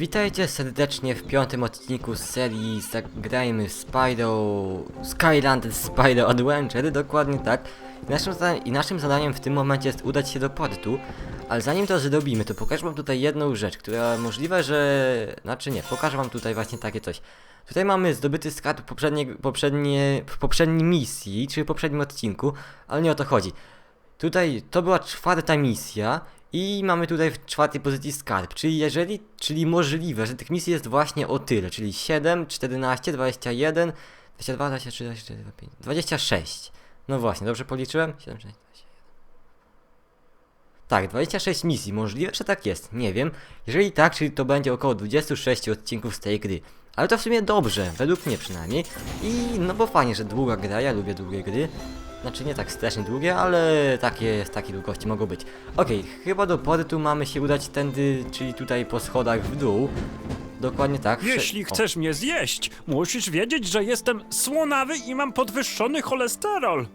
Witajcie serdecznie w piątym odcinku z serii Zagrajmy w Spyro... Skylanded Spyro Adventure, dokładnie tak. I naszym, zadaniem, I naszym zadaniem w tym momencie jest udać się do portu, ale zanim to zrobimy, to pokażę wam tutaj jedną rzecz, która możliwe, że... Znaczy nie, pokażę wam tutaj właśnie takie coś. Tutaj mamy zdobyty skarb poprzednie, poprzednie, w poprzedniej misji, czy w poprzednim odcinku, ale nie o to chodzi. Tutaj to była czwarta misja i mamy tutaj w czwartej pozycji skarb, czyli jeżeli, czyli możliwe, że tych misji jest właśnie o tyle, czyli 7, 14, 21, 22, 23, 24, 25, 26. No właśnie, dobrze policzyłem? 7, 6, 21. Tak, 26 misji, możliwe, że tak jest, nie wiem. Jeżeli tak, czyli to będzie około 26 odcinków z tej gry. Ale to w sumie dobrze, według mnie przynajmniej. I no bo fajnie, że długa gra, ja lubię długie gry. Znaczy nie tak strasznie długie, ale takie, takie długości mogą być. Okej, chyba do portu mamy się udać tędy, czyli tutaj po schodach w dół. Dokładnie tak. Jeśli o, chcesz mnie zjeść, musisz wiedzieć, że jestem słonawy i mam podwyższony cholesterol.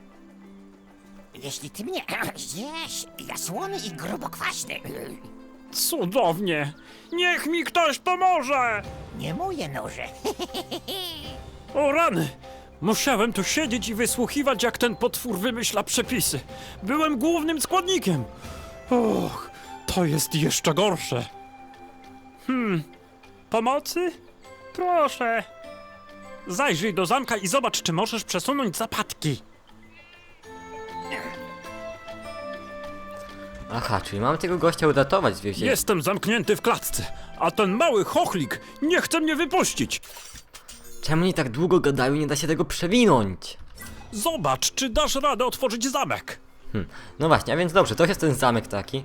Jeśli ty mnie zjesz, ja słony i grubokwaśny. Cudownie. Niech mi ktoś pomoże. Nie moje noże. O rany. Musiałem tu siedzieć i wysłuchiwać, jak ten potwór wymyśla przepisy. Byłem głównym składnikiem. Och, to jest jeszcze gorsze. Hmm, pomocy? Proszę. Zajrzyj do zamka i zobacz, czy możesz przesunąć zapadki. Aha, czyli mamy tego gościa uratować, wiecie. Jestem zamknięty w klatce, a ten mały chochlik nie chce mnie wypuścić. Czemu nie tak długo gadają i nie da się tego przewinąć? Zobacz, czy dasz radę otworzyć zamek. Hm. No właśnie, a więc dobrze, to jest ten zamek taki.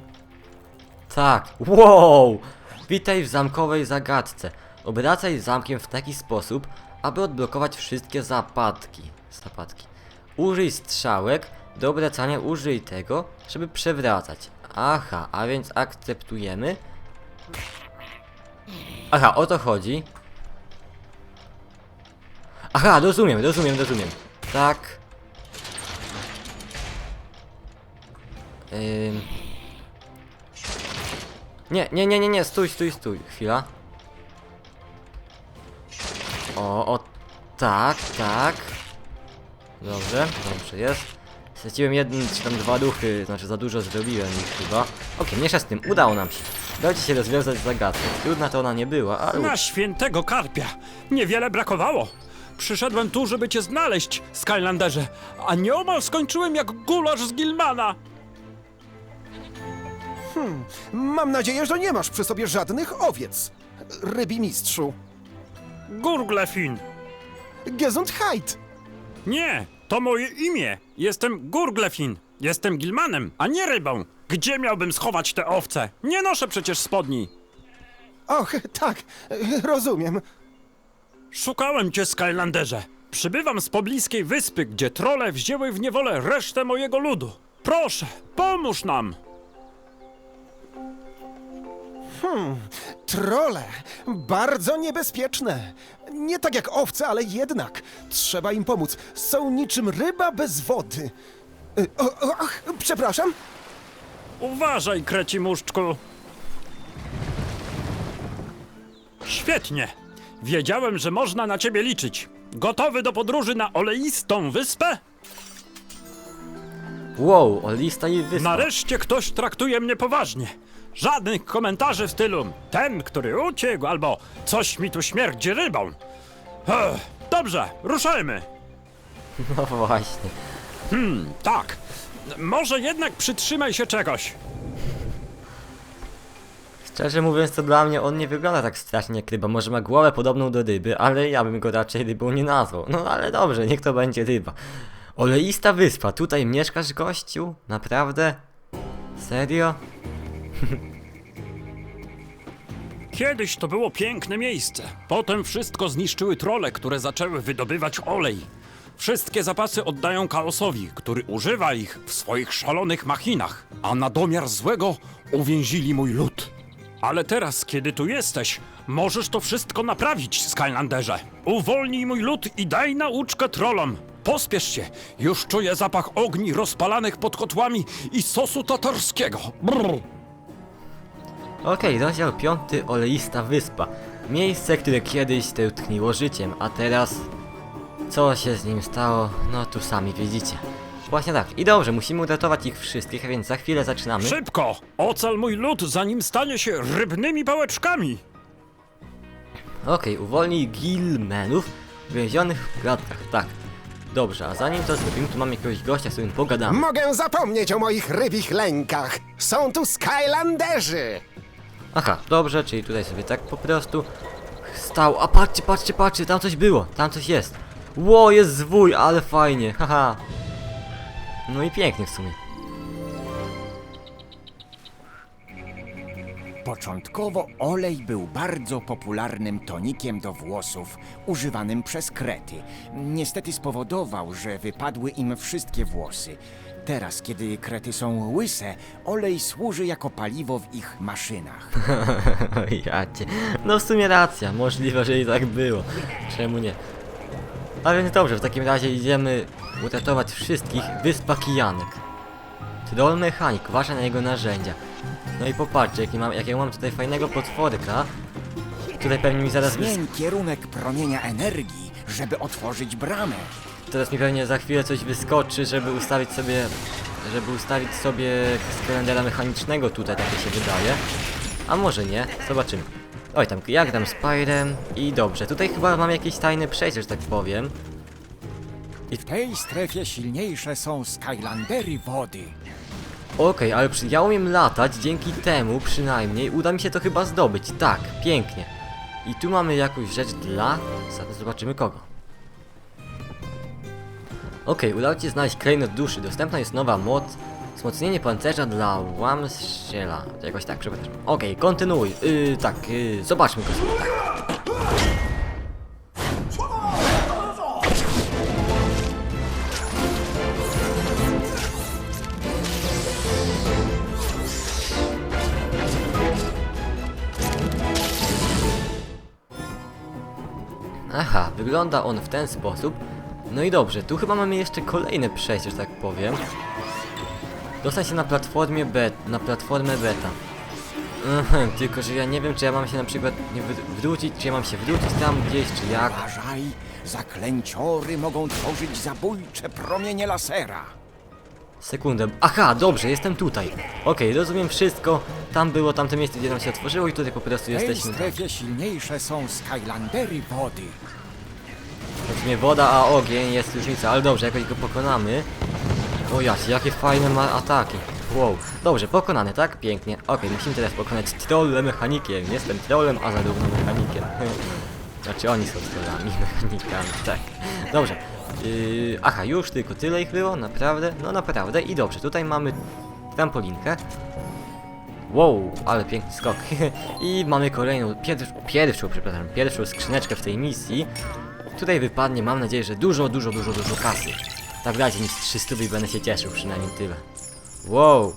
Tak, wow! Witaj w zamkowej zagadce. Obracaj zamkiem w taki sposób, aby odblokować wszystkie zapadki. Zapadki. Użyj strzałek, do obracania użyj tego, żeby przewracać. Aha, a więc akceptujemy. Aha, o to chodzi. Aha, rozumiem, rozumiem, rozumiem. Tak. Ym... Nie, nie, nie, nie, nie, stój, stój, stój, chwila. O, o, tak, tak. Dobrze, dobrze jest. Straciłem jeden, czy tam dwa duchy, znaczy za dużo zrobiłem ich chyba. Okej, mniejsza z tym, udało nam się. Dajcie się rozwiązać zagadkę. Trudna to ona nie była, ale... Na świętego karpia. Niewiele brakowało. Przyszedłem tu, żeby cię znaleźć, Skylanderze, a nieomal skończyłem jak gulasz z Gilmana. Mam nadzieję, że nie masz przy sobie żadnych owiec. Rybi mistrzu. Gurglefin. Gesundheit! Nie, to moje imię. Jestem Gurglefin. Jestem Gilmanem, a nie rybą. Gdzie miałbym schować te owce? Nie noszę przecież spodni. Och, tak, rozumiem. Szukałem cię, Skylanderze. Przybywam z pobliskiej wyspy, gdzie trole wzięły w niewolę resztę mojego ludu. Proszę, pomóż nam. Trole, bardzo niebezpieczne. Nie tak jak owce, ale jednak. Trzeba im pomóc. Są niczym ryba bez wody. Y, O, o, ach, przepraszam. Uważaj, kreci muszczku. Świetnie. Wiedziałem, że można na ciebie liczyć. Gotowy do podróży na oleistą wyspę? Wow, o lista i wyspa. Nareszcie ktoś traktuje mnie poważnie. Żadnych komentarzy w stylu ten, który uciekł, albo coś mi tu śmierdzi rybą. Ech, dobrze, ruszajmy. No właśnie. Tak, może jednak przytrzymaj się czegoś. Szczerze mówiąc, to dla mnie on nie wygląda tak strasznie jak ryba. Może ma głowę podobną do ryby, ale ja bym go raczej rybą nie nazwał. No ale dobrze, niech to będzie ryba. Oleista wyspa, tutaj mieszkasz gościu? Naprawdę? Serio? Kiedyś to było piękne miejsce. Potem wszystko zniszczyły trole, które zaczęły wydobywać olej. Wszystkie zapasy oddają chaosowi, który używa ich w swoich szalonych machinach, a na domiar złego uwięzili mój lud. Ale teraz, kiedy tu jesteś, możesz to wszystko naprawić, Skylanderze. Uwolnij mój lud i daj nauczkę trollom. Pospiesz się, już czuję zapach ogni rozpalanych pod kotłami i sosu tatarskiego. Brrr. Okej, rozdział 5. Oleista Wyspa. Miejsce, które kiedyś tętniło życiem, a teraz... Co się z nim stało? No tu sami widzicie. Właśnie tak. I dobrze, musimy uratować ich wszystkich, a więc za chwilę zaczynamy. Szybko! Ocal mój lud, zanim stanie się rybnymi pałeczkami! Okej, uwolnij Gilmenów więzionych w klatkach, tak. Dobrze, a zanim to zrobimy, tu mamy jakiegoś gościa, z którym pogadamy. Mogę zapomnieć o moich rybich lękach. Są tu Skylanderzy. Aha, dobrze, czyli tutaj sobie tak po prostu stał. A patrzcie, patrzcie, patrzcie, tam coś było, tam coś jest. Ło, jest zwój, ale fajnie, haha. No i pięknie w sumie. Początkowo olej był bardzo popularnym tonikiem do włosów, używanym przez krety. Niestety spowodował, że wypadły im wszystkie włosy. Teraz, kiedy krety są łyse, olej służy jako paliwo w ich maszynach. No w sumie racja, możliwe, że i tak było. Czemu nie? A więc dobrze, w takim razie idziemy uratować wszystkich wyspa Kijanek. Troll mechanik, uważaj na jego narzędzia. No i popatrzcie, jaki mam, jakiego mam tutaj fajnego potworka. Tutaj pewnie mi zaraz Zmień kierunek promienia energii, żeby otworzyć bramę. Teraz mi pewnie za chwilę coś wyskoczy, żeby ustawić sobie... Żeby ustawić sobie z kalendara mechanicznego tutaj, tak mi się wydaje. A może nie, zobaczymy. Oj, tam ja gram Spirem i dobrze. Tutaj chyba mam jakieś tajne przejście, że tak powiem. W tej strefie silniejsze są Skylandery wody. Okej, ale przy, ja umiem latać, dzięki temu przynajmniej uda mi się to chyba zdobyć. Tak, pięknie. I tu mamy jakąś rzecz dla... Zobaczymy kogo. Okej, udało ci się znaleźć klejnot duszy. Dostępna jest nowa moc. Wzmocnienie pancerza dla Łamstrzela. Jakoś tak, przepraszam. Okej, kontynuuj. Yy, tak, yy, zobaczmy go sobie. Tak. Aha, wygląda on w ten sposób. No i dobrze, tu chyba mamy jeszcze kolejne przejście, że tak powiem. Dostać się na platformie bet, na platformę beta. Mhm, tylko że ja nie wiem, czy ja mam się na przykład wrócić, czy ja mam się wrócić tam gdzieś, czy jak. Uważaj, zaklęciory mogą tworzyć zabójcze promienie lasera. Sekundę. Aha, dobrze, jestem tutaj. Okej, rozumiem wszystko. Tam było tamte miejsce, gdzie nam się otworzyło i tutaj po prostu W tej jesteśmy. strefie silniejsze są Skylandery wody. Sumie woda, a ogień jest różnica, ale dobrze, jakoś go pokonamy. O jacie, jakie fajne ma ataki. Wow, dobrze, pokonany, tak? Pięknie. Okej, musimy teraz pokonać trolle mechanikiem. Jestem trollem, a zarówno mechanikiem. znaczy oni są trollami, mechanikami, tak. Dobrze. Yy, aha, już tylko tyle ich było? Naprawdę? No naprawdę. I dobrze, tutaj mamy trampolinkę. Wow, ale piękny skok. I mamy kolejną, pierwszą, pierwszą, przepraszam, pierwszą skrzyneczkę w tej misji. Tutaj wypadnie, mam nadzieję, że dużo, dużo, dużo, dużo kasy. Tak dajcie mi z 300 i będę się cieszył, przynajmniej tyle. Wow,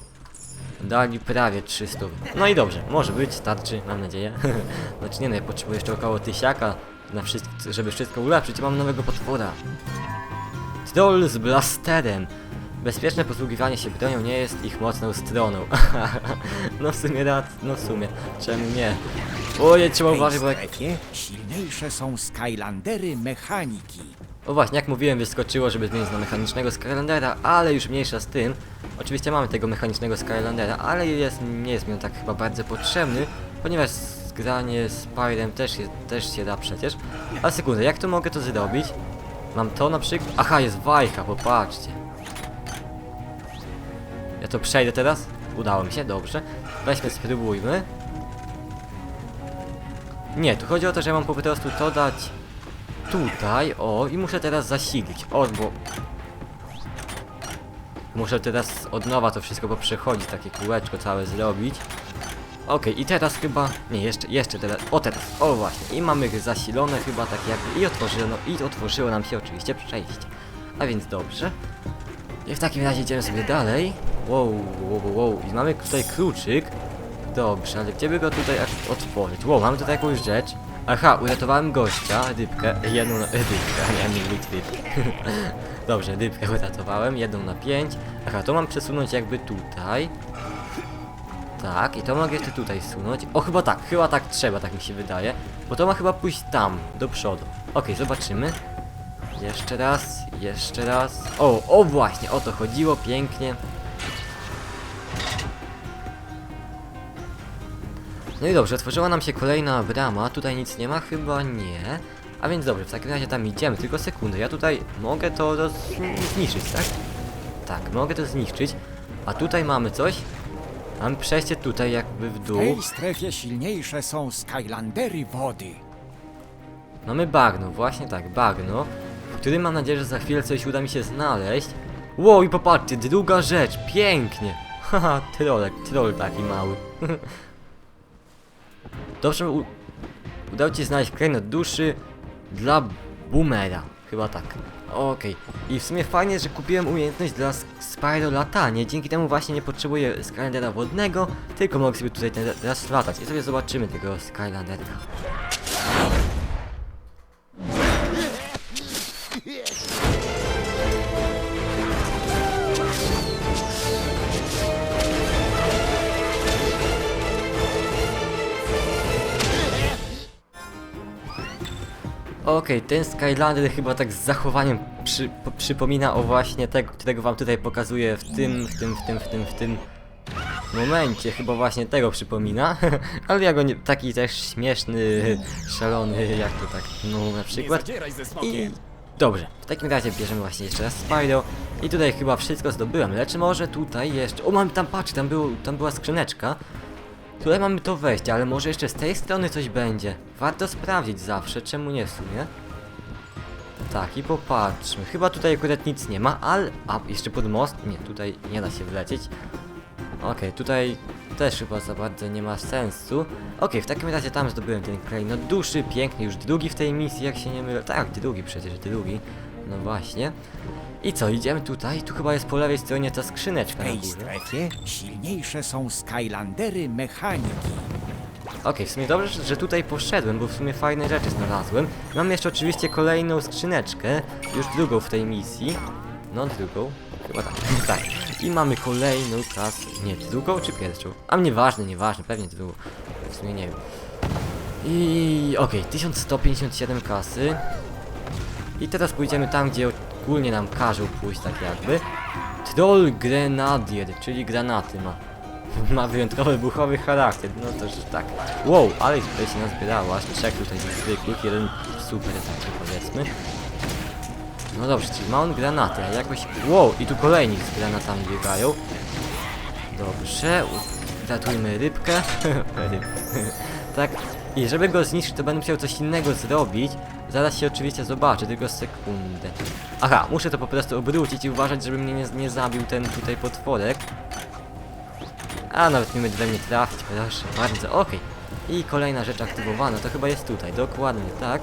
dali prawie 300. No i dobrze, może być, starczy, mam nadzieję. znaczy nie no, ja potrzebuję jeszcze około tysiaka, na wszystko, żeby wszystko ulepszyć. Mam nowego potwora. Troll z blasterem. Bezpieczne posługiwanie się bronią nie jest ich mocną stroną. no w sumie rad, no w sumie, czemu nie? Oje, trzeba uważać, bo jak... strefie silniejsze są Skylandery mechaniki. O właśnie, jak mówiłem, wyskoczyło, żeby zmienić na mechanicznego Skylandera, ale już mniejsza z tym. Oczywiście mamy tego mechanicznego Skylandera, ale jest, nie jest mi on tak chyba bardzo potrzebny, ponieważ granie z Spirem też, jest, też się da przecież. Ale sekundę, jak to mogę to zrobić? Mam to na przykład... Aha, jest wajka, popatrzcie. Ja to przejdę teraz? Udało mi się, dobrze. Weźmy, spróbujmy. Nie, tu chodzi o to, że mam po prostu to dać tutaj, o, i muszę teraz zasilić, o, bo... Muszę teraz od nowa to wszystko poprzechodzić, takie kółeczko całe zrobić. Okej, i teraz chyba... Nie, jeszcze, jeszcze teraz, o teraz, o właśnie, i mamy zasilone chyba tak jakby, i otworzono, i otworzyło nam się oczywiście przejście. A więc dobrze. I w takim razie idziemy sobie dalej. Wow, wow, wow. I mamy tutaj kluczyk. Dobrze, ale gdzie by go tutaj otworzyć? Wow, mamy tutaj jakąś rzecz. Aha, uratowałem gościa, rybkę, jedną na... rybkę, nie mówić rybkę. Dobrze, rybkę uratowałem, jedną na pięć. Aha, to mam przesunąć jakby tutaj. Tak, i to mogę jeszcze tutaj sunąć. O, chyba tak, chyba tak trzeba, tak mi się wydaje. Bo to ma chyba pójść tam, do przodu. Okej, zobaczymy. Jeszcze raz, jeszcze raz. O, o właśnie, o to chodziło, pięknie. No i dobrze, otworzyła nam się kolejna brama, tutaj nic nie ma, chyba nie. A więc dobrze, w takim razie tam idziemy, tylko sekundę, ja tutaj mogę to roz... zniszczyć, tak? Tak, mogę to zniszczyć. A tutaj mamy coś? Mam przejście tutaj jakby w W dół. tej strefie silniejsze są Skylandery wody. Mamy bagno, właśnie tak, bagno, w którym mam nadzieję, że za chwilę coś uda mi się znaleźć. Wow, i popatrzcie, druga rzecz, pięknie! Haha, trollek, troll taki mały. Dobrze, u... udało ci się znaleźć klejnot duszy dla boomera, chyba tak. Okej, i w sumie fajnie, że kupiłem umiejętność dla Spyro latanie, dzięki temu właśnie nie potrzebuję Skylandera wodnego, tylko mogę sobie tutaj teraz latać i sobie zobaczymy tego Skylandera. Okej, ten Skylander chyba tak z zachowaniem przy, po, przypomina o właśnie tego, którego wam tutaj pokazuję w tym, w tym, w tym, w tym, w tym momencie. Chyba właśnie tego przypomina. Ale ja go nie, taki też śmieszny, szalony, jak to tak, no na przykład. I dobrze, w takim razie bierzemy właśnie jeszcze raz Spyro i tutaj chyba wszystko zdobyłem, lecz może tutaj jeszcze... O, mam tam, patrz, tam, było, tam była skrzyneczka. Tutaj mamy to wejście, ale może jeszcze z tej strony coś będzie. Warto sprawdzić zawsze, czemu nie w sumie. Tak, i popatrzmy. Chyba tutaj akurat nic nie ma, ale... A, jeszcze pod most? Nie, tutaj nie da się wlecieć. Okej, tutaj też chyba za bardzo nie ma sensu. Okej, w takim razie tam zdobyłem ten klejnot duszy, piękny, już drugi w tej misji, jak się nie mylę. Tak, drugi przecież, drugi. No właśnie. I co, idziemy tutaj? Tu chyba jest po lewej stronie ta W skrzyneczka na tej górze. strefie silniejsze są Skylandery mechaniki. Okej, w sumie dobrze, że- tutaj poszedłem, bo w sumie fajne rzeczy znalazłem. Mam jeszcze oczywiście kolejną skrzyneczkę, już drugą w tej misji. No, drugą. Chyba tak. tak. I mamy kolejną kasę. Nie, drugą czy pierwszą? A nieważne, nieważne, pewnie drugą. W sumie nie wiem. I okej, 1157 kasy. I teraz pójdziemy tam, gdzie ogólnie nam każą pójść, tak jakby. Troll Grenadier, czyli granaty ma. Ma wyjątkowy wybuchowy charakter, no to że tak. Wow, ale tutaj się nazbierało, aż trzech tutaj zwykłych, jeden super taki powiedzmy. No dobrze, czyli ma on granaty, a jakoś... Wow, i tu kolejni z granatami biegają. Dobrze, ratujmy rybkę. Rybkę. tak, i żeby go zniszczyć, to będę musiał coś innego zrobić. Zaraz się oczywiście zobaczę, tylko sekundę. Aha, muszę to po prostu obrócić i uważać, żeby mnie nie, nie zabił ten tutaj potworek. A nawet nie będzie we mnie trafić, proszę bardzo, okej. I kolejna rzecz aktywowana, to chyba jest tutaj, dokładnie tak.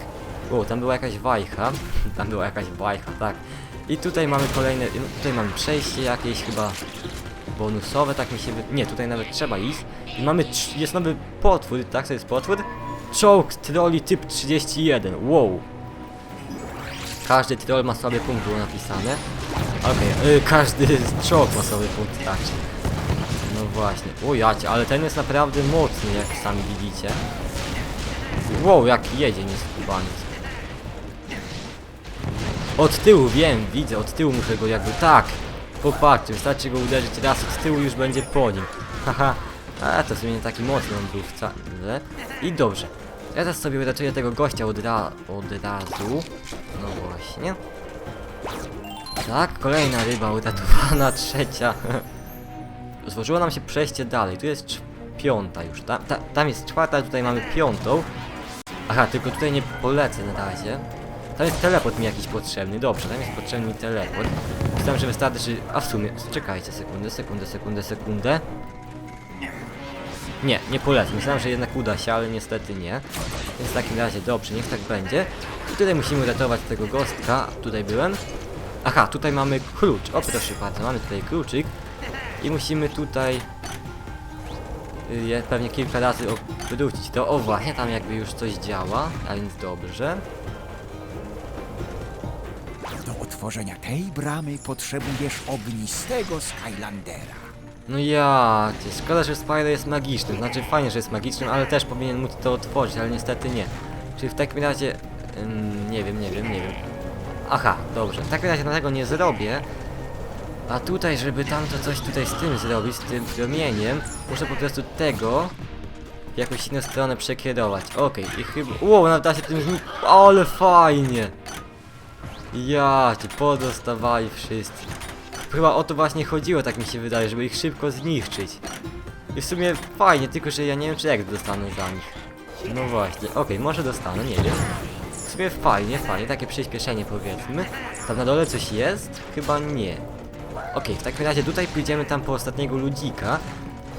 O, tam była jakaś wajcha, tam była jakaś wajcha, tak. I tutaj mamy kolejne, no, tutaj mamy przejście jakieś chyba bonusowe, tak mi się wy... Nie, tutaj nawet trzeba iść. I mamy, jest nowy potwór, tak, to jest potwór? Czołg trolli typ 31, wow. Każdy troll ma słaby punkt, było napisane. Okej, y, każdy czołg ma słaby punkt, tak. No właśnie. O jacie, ale ten jest naprawdę mocny, jak sami widzicie. Wow, jak jedzie nieskubaniec. Od tyłu, wiem, widzę, od tyłu muszę go jakby... Tak! Popatrzcie, wystarczy go uderzyć raz od tyłu już będzie po nim. Haha. A to w sumie nie taki mocny on był wcale. I dobrze. Ja teraz sobie uratuję tego gościa od, ra od razu. No właśnie. Tak, kolejna ryba uratowana, trzecia. Złożyło nam się przejście dalej. Tu jest piąta już. Ta, ta, tam jest czwarta, tutaj mamy piątą. Aha, tylko tutaj nie polecę na razie. Tam jest teleport mi jakiś potrzebny. Dobrze, tam jest potrzebny teleport. Myślałem, że wystarczy. A w sumie. Czekajcie sekundę, sekundę, sekundę, sekundę. Nie, nie polecę. Myślałem, że jednak uda się, ale niestety nie. Więc w takim razie dobrze, niech tak będzie. I tutaj musimy uratować tego gostka. Tutaj byłem. Aha, tutaj mamy klucz. O proszę bardzo, mamy tutaj kluczyk. I musimy tutaj y, je pewnie kilka razy obrócić to. O właśnie, tam jakby już coś działa, a więc dobrze. Otworzenia tej bramy potrzebujesz ognistego Skylandera. No ja, cię, szkoda, że Spyro jest magicznym. Znaczy fajnie, że jest magicznym, ale też powinien móc to otworzyć, ale niestety nie. Czyli w takim razie... ym, nie wiem, nie wiem, nie wiem. Aha, dobrze. W takim razie na tego nie zrobię. A tutaj, żeby tamto coś tutaj z tym zrobić, z tym promieniem, muszę po prostu tego w jakąś inną stronę przekierować. Okej, i chyba... Wow, nawet da się tym. Ale fajnie! Ja, ci podostawali wszyscy. Chyba o to właśnie chodziło, tak mi się wydaje, żeby ich szybko zniszczyć. I w sumie fajnie, tylko że ja nie wiem czy jak dostanę za nich. No właśnie, okej, może dostanę, nie wiem. W sumie fajnie, fajnie, takie przyspieszenie powiedzmy. Tam na dole coś jest? Chyba nie. Okej, w takim razie tutaj pójdziemy tam po ostatniego ludzika.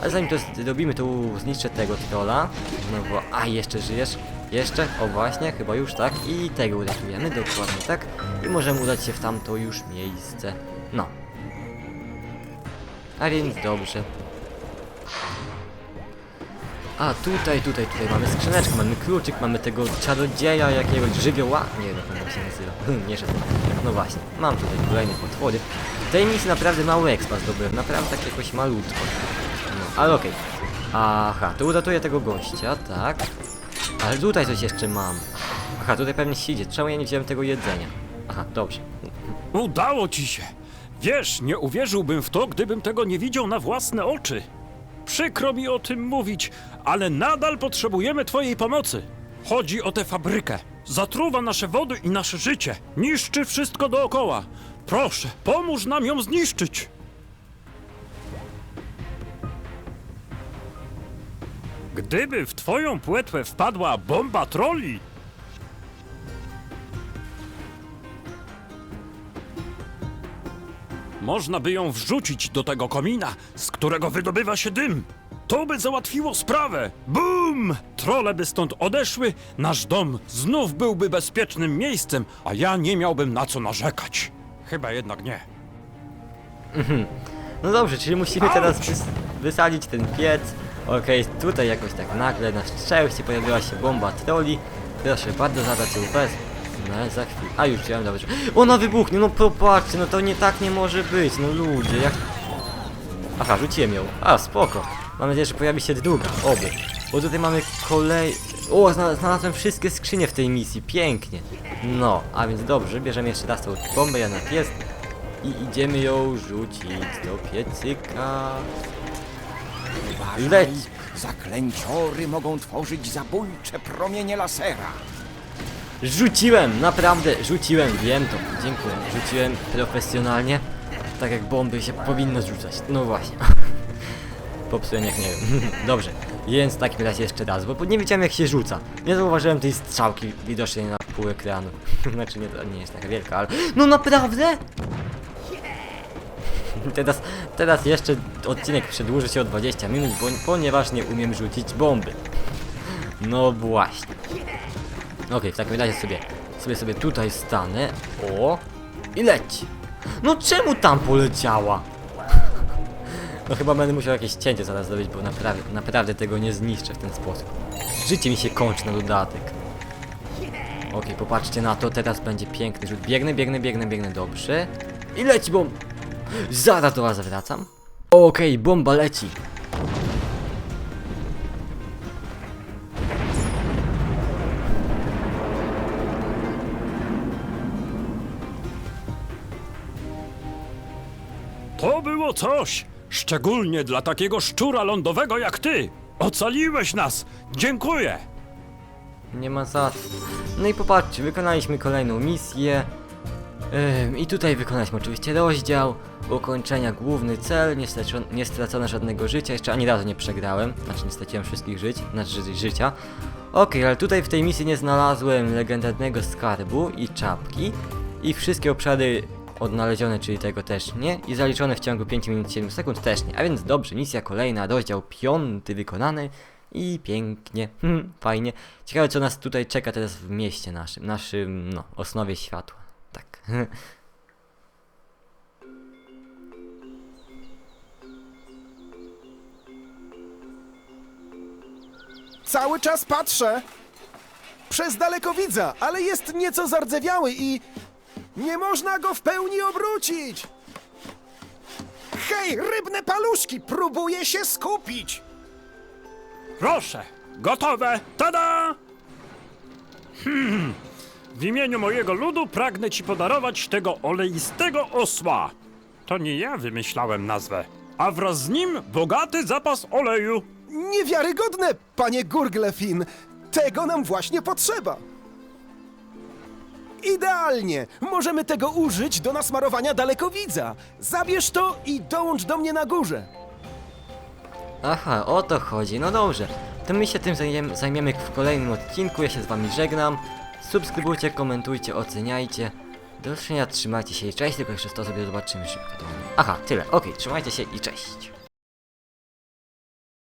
Ale zanim to zrobimy, to zniszczę tego trolla. No bo, a jeszcze żyjesz? Jeszcze? O właśnie, chyba już tak. I tego uratujemy, dokładnie tak. I możemy udać się w tamto już miejsce. No. A więc dobrze. A tutaj, tutaj, tutaj mamy skrzyneczkę, mamy kluczyk, mamy tego czarodzieja jakiegoś żywioła. Nie wiem jak on się nazywa. Nie szedł. No właśnie, mam tutaj kolejne potwory. Tej misji naprawdę mały expa zdobyłem, naprawdę tak jakoś malutko. No, ale okej. Aha, to uratuję tego gościa, tak. Ale tutaj coś jeszcze mam. Aha, tutaj pewnie siedzi. Czemu ja nie wziąłem tego jedzenia? Aha, dobrze. Udało ci się. Wiesz, nie uwierzyłbym w to, gdybym tego nie widział na własne oczy. Przykro mi o tym mówić, ale nadal potrzebujemy twojej pomocy. Chodzi o tę fabrykę. Zatruwa nasze wody i nasze życie. Niszczy wszystko dookoła. Proszę, pomóż nam ją zniszczyć. Gdyby w twoją płetwę wpadła bomba troli, Można by ją wrzucić do tego komina, z którego wydobywa się dym. To by załatwiło sprawę. Bum! Trole by stąd odeszły, nasz dom znów byłby bezpiecznym miejscem, a ja nie miałbym na co narzekać. Chyba jednak nie. No dobrze, czyli musimy teraz wys wysadzić ten piec. Okej, tutaj jakoś tak nagle na szczęście pojawiła się bomba troli. Proszę bardzo, zadać ją. No za chwilę. A już chciałem dobrze. Ona wybuchnie, no popatrzcie, no to nie tak nie może być, no ludzie, jak... Aha, rzuciłem ją. A, spoko. Mam nadzieję, że pojawi się druga, oby. Bo tutaj mamy kolej... O, zna- znalazłem wszystkie skrzynie w tej misji, pięknie. No, a więc dobrze, bierzemy jeszcze raz tą bombę, jednak jest. I idziemy ją rzucić do piecyka. Uważaj, Leć. zaklęciory mogą tworzyć zabójcze promienie lasera. Rzuciłem, naprawdę, rzuciłem, wiem to. Dziękuję. Rzuciłem profesjonalnie, tak jak bomby się powinno rzucać. No właśnie. Popsułem jak nie wiem. Dobrze, więc w takim razie jeszcze raz, bo nie wiedziałem jak się rzuca. Nie zauważyłem tej strzałki widocznej na pół ekranu. znaczy nie, to nie jest taka wielka, ale... No naprawdę? Teraz, teraz jeszcze odcinek przedłuży się o 20 minut, bo, ponieważ nie umiem rzucić bomby. No właśnie. Okej, w takim razie sobie, sobie sobie tutaj stanę. O! I leci. No czemu tam poleciała? No chyba będę musiał jakieś cięcie zaraz zrobić, bo naprawdę, naprawdę tego nie zniszczę w ten sposób. Życie mi się kończy na dodatek. Okej, popatrzcie na to, teraz będzie piękny rzut. Biegnę, biegnę, biegnę, biegnę, dobrze. I leci bomba. Zaraz do was wracam. Okej, bomba leci. To było coś, szczególnie dla takiego szczura lądowego jak ty. Ocaliłeś nas. Dziękuję. Nie ma za co. No i popatrzcie, wykonaliśmy kolejną misję. I tutaj wykonaliśmy oczywiście rozdział. Ukończenia główny cel, nie, straco, nie stracono żadnego życia, jeszcze ani razu nie przegrałem. Znaczy nie straciłem wszystkich żyć, znaczy ży- życia. Okej, ale tutaj w tej misji nie znalazłem legendarnego skarbu i czapki. I wszystkie obszary odnalezione, czyli tego też nie. I zaliczone w ciągu 5 minut 7 sekund też nie. A więc dobrze, misja kolejna, rozdział piąty wykonany. I pięknie, fajnie. Ciekawe co nas tutaj czeka teraz w mieście naszym, naszym, no, osnowie światła. Cały czas patrzę. Przez dalekowidza, ale jest nieco zardzewiały i nie można go w pełni obrócić. Hej, rybne paluszki, próbuję się skupić! Proszę, gotowe! Tada! Hmm. W imieniu mojego ludu pragnę ci podarować tego oleistego osła. To nie ja wymyślałem nazwę, a wraz z nim bogaty zapas oleju. Niewiarygodne, panie Gurglefin! Tego nam właśnie potrzeba! Idealnie! Możemy tego użyć do nasmarowania dalekowidza. Zabierz to i dołącz do mnie na górze. Aha, o to chodzi, no dobrze. To my się tym zajmiemy, zajmiemy w kolejnym odcinku, ja się z wami żegnam. Subskrybujcie, komentujcie, oceniajcie. Do zobaczenia, trzymajcie się i cześć, tylko jeszcze to sobie zobaczymy szybko. Aha, tyle, okej, trzymajcie się i cześć.